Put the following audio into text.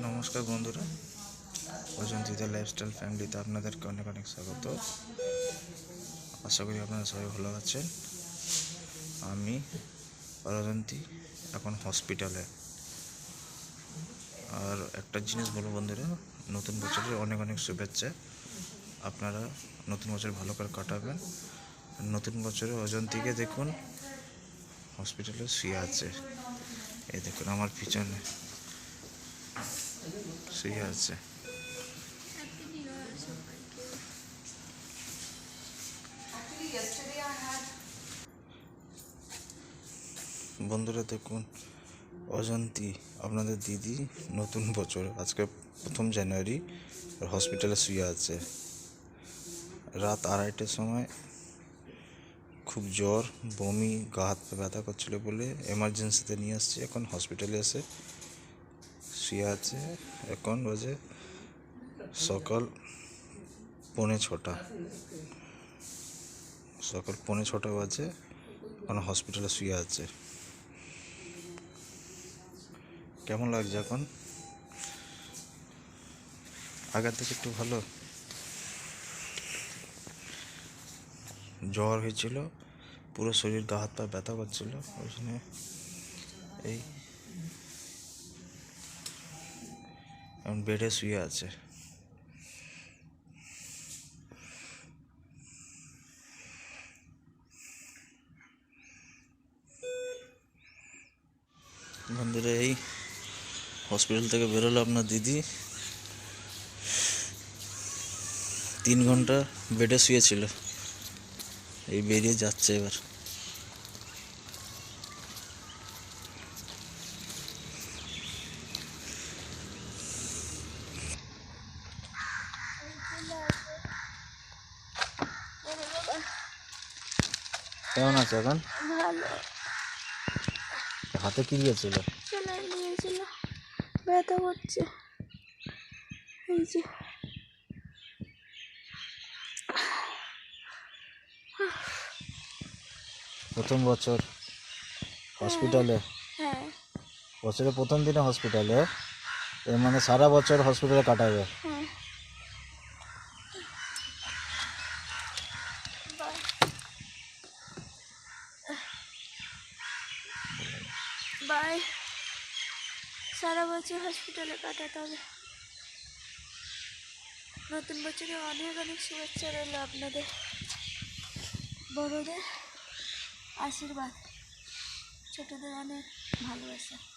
নমস্কার বন্ধুরা, অজন্তিতা লাইফস্টাইল ফ্যামিলিতে আপনাদেরকে অনেক অনেক স্বাগত। আশা করি আপনারা সবাই ভালো আছেন। আমি অজন্তি, এখন হসপিটালে আর একটা জিনিস বলব বন্ধুরা, নতুন বছরের অনেক অনেক শুভেচ্ছা। আপনারা নতুন বছর ভালো করে কাটাবেন। নতুন বছরে অজন্তিকে দেখুন হসপিটালে শুয়ে আছে। এই দেখুন, আমার পিছনে। শুয়ে আছে। বন্ধুরা দেখুন, অজন্তি, আপনাদের দিদি, নতুন বছর। আজকে প্রথম জানুয়ারি হসপিটালে শুয়ে আছে। রাত আড়াইটের সময় খুব জ্বর, বমি, গা হাত ব্যথা করছিল বলে এমার্জেন্সিতে নিয়ে আসছি। এখন হসপিটালে এসে শুয়ে আছে, এখন বাজে সকাল পৌনে ছটা। সকাল পৌনে ছটা বাজে, এখন হসপিটালে শুয়ে আছে। কেমন লাগছে এখন? আগের থেকে একটু ভালো? জ্বর হয়েছিল, পুরো শরীর গা হাত পা ব্যথা করছিল, ওই জন্য এই এখন বেডে শুয়ে আছে। বন্ধুরা, এই হসপিটাল থেকে বেরোলো আপনার দিদি। তিন ঘণ্টা বেডে শুয়েছিল। এই বেরিয়ে যাচ্ছে এবার। কেমন আছে এখন? হাতে কি দিয়েছিল? ব্যথা করছে। এই যে। প্রথম বছর হসপিটালে? হ্যাঁ বছরের প্রথম দিনে হসপিটালে? মানে সারা বছর হসপিটালে কাটাবে হ্যাঁ বাই বাই। সারা বছর হসপিটালে কাটাতে হবে। নতুন বছরে অনেক অনেক শুভেচ্ছা রইল আপনাদের। বড়দের আশীর্বাদ। ছোটদের অনেক ভালোবাসা।